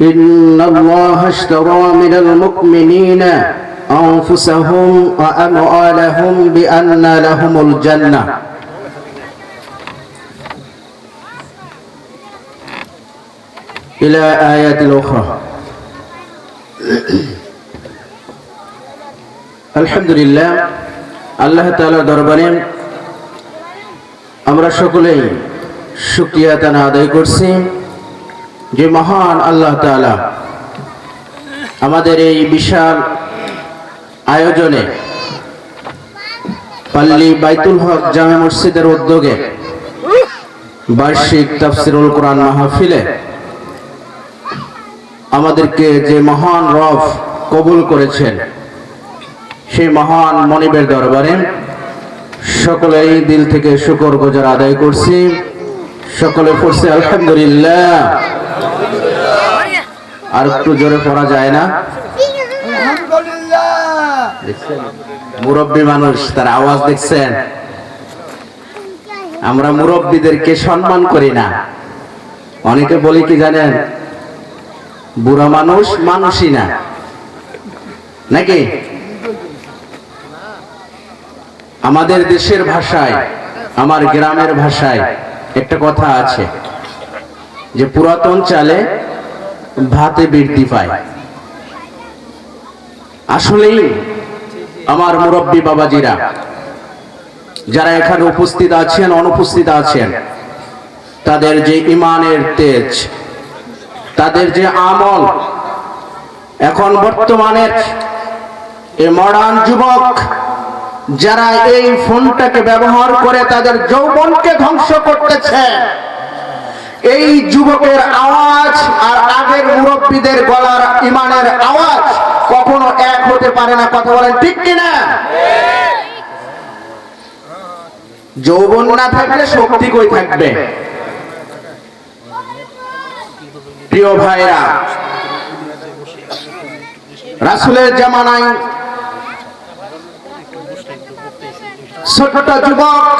إن الله اشترى من المؤمنين أنفسهم وأموالهم بأن لهم الجنة إلى آيات أخرى আলহামদুলিল্লাহ আল্লাহ তাআলা দরবারে আমরা সকলেই শুকরিয়া তানা আদায় করছি যে মহান আল্লাহ তাআলা আমাদের এই বিশাল আয়োজনে পাল্লি বাইতুল হক জামে মসজিদের উদ্যোগে বার্ষিক তাফসিরুল কোরআন মাহফিলে আমাদেরকে যে মহান রফ কবুল করেছেন, সেই মহান মনিবের দরবারে সকলেই দিল থেকে শুকর গোজার আদায় করছি। সকলে পড়ছে, আলহামদুলিল্লাহ। আর একটু জোরে পড়া যায় না? মুরব্বী মানুষ, তার আওয়াজ দেখছেন? আমরা মুরব্বীদেরকে সম্মান করি না। অনেকে বলি কি জানেন? বুড়া মানুষ মানুষই না। নাকি? আমাদের দেশের ভাষায়, আমার গ্রামের ভাষায় একটা কথা আছে যে পুরাতন চালে ভাতে বৃদ্ধি পায়। আসলেই আমার মুরব্বী বাবাজিরা, যারা এখানে উপস্থিত আছেন, অনুপস্থিত আছেন, তাদের যে ইমানের তেজ, তাদের যে আমল, এখন বর্তমানের এই মডার্ন যুবক, যারা এই ফোনটাকে ব্যবহার করে তাদের যৌবনকে ধ্বংস করতেছে। এই যুবকের আওয়াজ আর আগের মুরব্বীদের গলার ইমানের আওয়াজ কখনো এক হতে পারে না। কথা বলেন, ঠিক কিনা? যৌবন না থাকলে শক্তি কই থাকবে? প্রিয় ভাইরা, রাসুলের জামানায় ছোট যুবক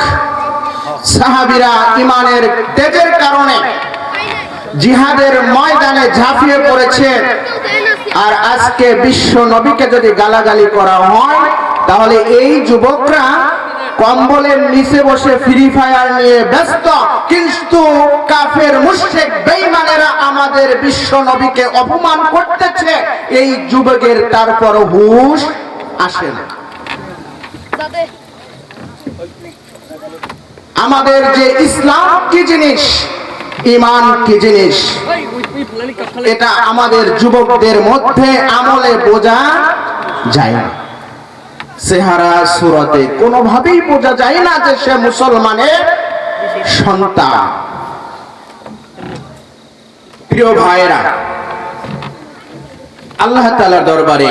সাহাবিরা ইমানের তেজের কারণে জিহাদের ময়দানে ঝাঁপিয়ে পড়েছে। আর আজকে বিশ্ব নবীকে যদি গালাগালি করা হয়, তাহলে এই যুবকরা কম্বলের নিচে বসে ফ্রি ফায়ার নিয়ে ব্যস্ত। কিন্তু কাফের, মুশরিক, বেঈমানেরা আমাদের বিশ্ব নবীকে অপমান করতেছে। এই যুবকের তারপর হুশ আসে না। আমাদের যে ইসলাম কি জিনিস? ইমান কি জিনিস? এটা আমাদের যুবকদের মধ্যে আমলে বোঝা যায় না। চেহারা, সুরতে কোনোভাবেই বোঝা যায় না যে সে মুসলমানের সন্তান। প্রিয় ভাইরা আল্লাহ তালার দরবারে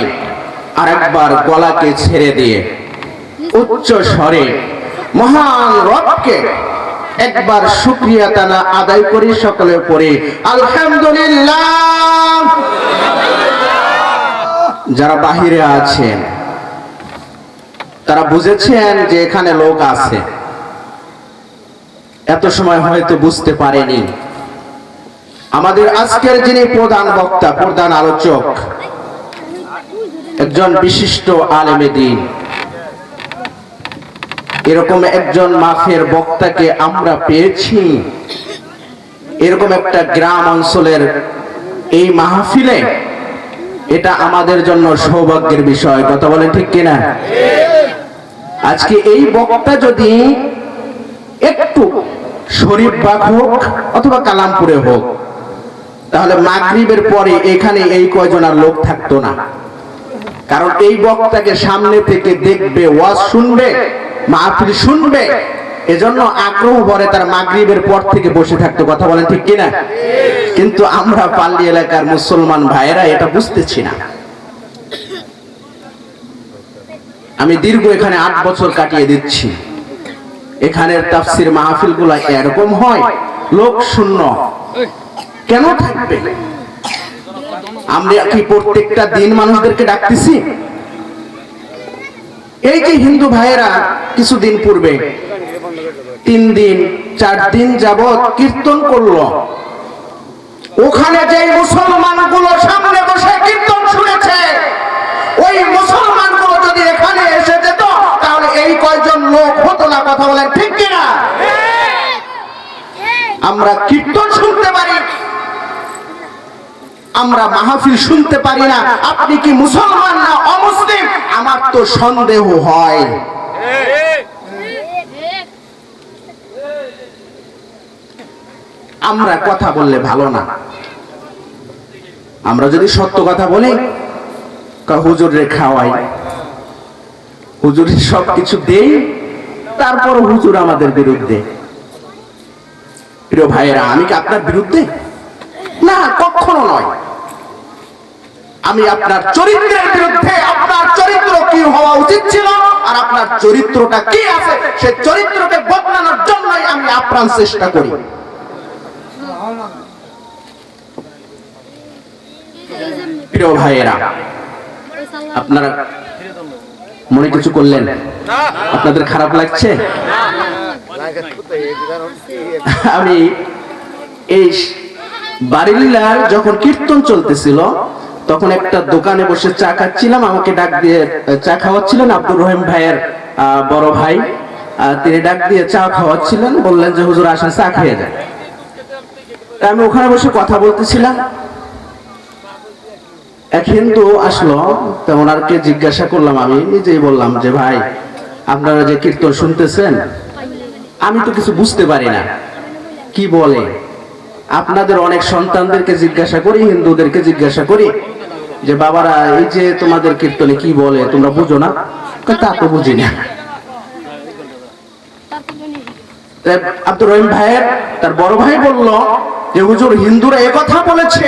আরেকবার গলাকে ছেড়ে দিয়ে উচ্চ স্বরে মহান রবকে একবার শুক্রিয়া তানা আদায় করি সকলের পরে আলহামদুলিল্লাহ। যারা বাহিরে আছেন, তারা বুঝেছেন যে এখানে লোক আছে। এত সময় হয়তো বুঝতে পারেনি। আমাদের আজকের যিনি প্রধান বক্তা, প্রধান আলোচক, একজন বিশিষ্ট আলেমে দিন এরকম একজন মাফের বক্তাকে আমরা পেয়েছি। এরকম একটা গ্রাম অঞ্চলের এই মাহফিলে এটা আমাদের জন্য সৌভাগ্যের বিষয়। কথা বলেন ঠিক কিনা? আজকে এই বক্তা যদি একটু শরীফ বাগ হোক অথবা কালামপুরে হোক, তাহলে মাগরিবের পরে এখানে এই কয়জন আর লোক থাকতো না। কারণ এই বক্তাকে সামনে থেকে দেখবে, ওয়াজ শুনবে মাহফিল শুনবে, এজন্য আগ্রহ ভরে তার মাগরিবের পর থেকে বসে থাকতো কথা বলেন, ঠিক কিনা? কিন্তু আমরা পাল্লি এলাকার মুসলমান ভাইয়েরা এটা বুঝতেছি না। আমি দীর্ঘ এখানে আট বছর কাটিয়ে দিচ্ছি। এখানের তাফসির মাহফিলগুলা এরকম হয়, লোক শূন্য। কেন থাকবে? আমরা কি প্রত্যেকটা দিন মানুষদেরকে ডাকতেছি? এই যে হিন্দু ভাইয়েরা কিছুদিন পূর্বে তিন দিন, চার দিন যাবৎ কীর্তন করল। ওখানে যে মুসলমানগুলো সামনে বসে কীর্তন শুনেছে, ওই মুসলমানগুলো যদি এখানে এসে যেত, তাহলে এই কয়জন লোক হতো না কথা বলেন ঠিক কিনা? আমরা কীর্তন শুনতে পারি, আমরা মাহফিল শুনতে পারি না। আপনি কি মুসলমান না আমার তো সন্দেহ হয়। আমরা কথা বললে ভালো না। আমরা যদি সত্য কথা বলি হুজুর খাওয়াই। হুজুরের সব কিছু দেই তারপর হুজুর আমাদের বিরুদ্ধে। প্রিয় ভাইয়েরা, আমি কি আপনার বিরুদ্ধে? না, কখনো নয়। আমি আপনার চরিত্রের বিরুদ্ধে আপনার চরিত্র কি হওয়া উচিত ছিল? আর আপনার চরিত্রটা কি আছে? সে চরিত্রকে বদলানোর জন্যই আমি আপ্রাণ চেষ্টা করি। প্রিয় ভাইয়েরা, আপনারা মনে কিছু করলেন? আপনাদের খারাপ লাগছে? আমি এই বারিল্লার যখন কীর্তন চলতেছিল তখন একটা দোকানে বসে চা খাচ্ছিলাম, আমাকে ডাক দিয়ে, চা খাওয়াচ্ছিলেন আব্দুর রহিম ভাইয়ের বড় ভাই। তিনি ডাক দিয়ে চা খাওয়াচ্ছিলেন, বললেন যে, হুজুর, আসেন, চা খেয়ে যান। আমি ওখানে বসে কথা বলতেছিলাম। এক হিন্দু আসলো তা ওনারকে জিজ্ঞাসা করলাম, আমি নিজেই বললাম যে, ভাই, আপনারা যে কীর্তন শুনতেছেন, আমি তো কিছু বুঝতে পারি না। কি বলে? আপনাদের অনেক সন্তানদেরকে জিজ্ঞাসা করি, হিন্দুদেরকে জিজ্ঞাসা করি। যে বাবারা, এই যে তোমাদের কীর্তনে কি বলে, তোমরা বুঝো না? তা তো বুঝি না। আব্দুর রহিম ভাইয়ের, তার বড় ভাই বলল যে, হুজুর, হিন্দুরা কথা বলেছে।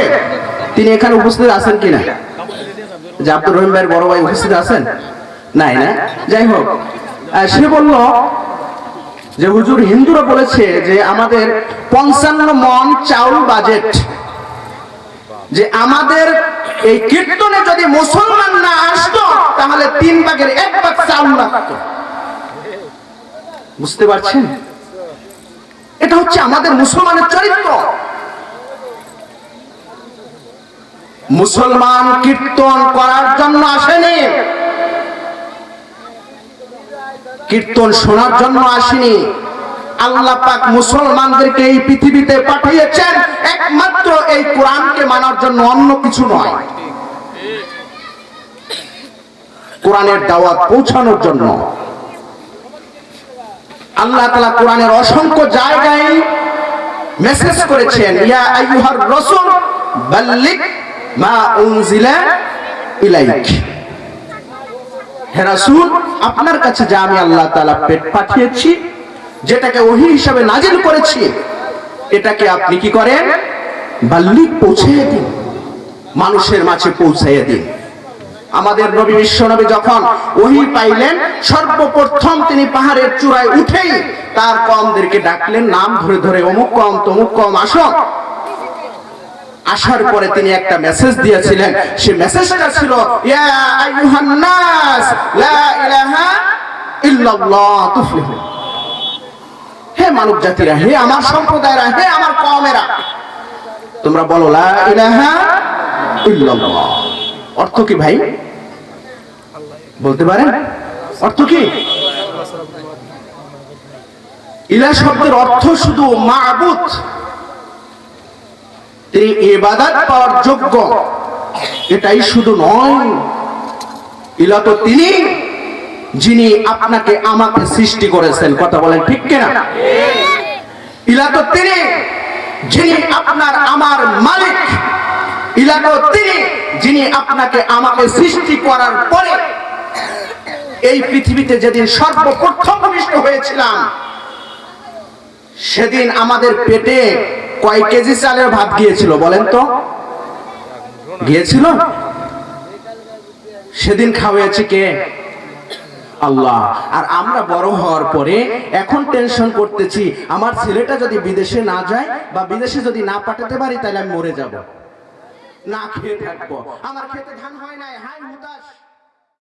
তিনি এখানে উপস্থিত আছেন কিনা? যে আব্দুর রহিম ভাইয়ের বড় ভাই উপস্থিত আছেন? নাই না? যাই হোক সে বলল যে, হুজুর, হিন্দুরা বলেছে যে, আমাদের পঞ্চান্ন মন চাউল বাজেট যে আমাদের এই কীর্তনে যদি মুসলমান না আসতো, তাহলে তিন ভাগের এক ভাগ চাউল লাগতো। বুঝতে পারছেন? এটা হচ্ছে আমাদের মুসলমানের চরিত্র। মুসলমান কীর্তন করার জন্য আসেনি। কীর্তন শোনার জন্য আসেনি। আল্লাহ পাক মুসলমানদেরকে এই পৃথিবীতে পাঠিয়েছেন। একমাত্র এই কোরআনকে মানার জন্য অন্য কিছু নয়। কোরআনের দাওয়াত পৌঁছানোর জন্য। আল্লাহ তালা কোরআনের অসংখ্য জায়গায় মেসেজ করেছেন, ইয়া আইয়ুহার রাসূল, বাল্লিগ মা উনজিলা ইলাইক। হে রাসূল, আপনার কাছে যা আমি আল্লাহ তাআলা পেট পাঠিয়েছি যেটাকে ওহী হিসাবে নাজিল করেছি, এটাকে আপনি কি করেন? বাল্লিগ পৌঁছে দিন, মানুষের মাঝে পৌঁছাইয়ে দিন। আমাদের নবী বিশ্বনবী যখন ওহি পাইলেন, সর্বপ্রথম তিনি পাহাড়ের চূড়ায় উঠেই তার কমদেরকে ডাকলেন, নাম ধরে ধরে, অমুক কম, তমুক কম, আসো। আসার পরে তিনি একটা মেসেজ দিয়েছিলেন। সে মেসেজটা ছিল, ইয়া আইয়ুহান লা ইলাহা ইল্লাল্লাহ তুফলিহুন হে মানব জাতিরা, হে আমার সম্প্রদায়রা, হে আমার কওমেরা, তোমরা বলো অর্থ কি ভাই? বলতে পারেন? অর্থ কি? ইলা শব্দের অর্থ শুধু মাবুদ। তিনি ইবাদত পাওয়ার যোগ্য। এটাই শুধু নয়, ইলা তো তিনি যিনি আপনাকে আমাকে সৃষ্টি করেছেন, কথা বলেন ঠিক কিনা? ইলা তো তিনি, যিনি আপনার আমার মালিক। ইলা তো তিনি, যিনি আপনাকে আমাকে সৃষ্টি করার পরে এই পৃথিবীতে যেদিন সর্বপ্রথম ভূমিষ্ঠ হয়েছিলাম, সেদিন আমাদের পেটে কয় কেজি চালের ভাত গিয়েছিল বলেন তো? গিয়েছিল? সেদিন খাওয়াইছে কে? আল্লাহ। আর আমরা বড় হওয়ার পরে এখন টেনশন করতেছি, আমার ছেলেটা যদি বিদেশে না যায় বা বিদেশে যদি না পাঠাতে পারি, তাহলে আমি মরে যাব। না খেয়ে থাকব। আমার খেতে ধান হয় নাই। হাই হুতাশ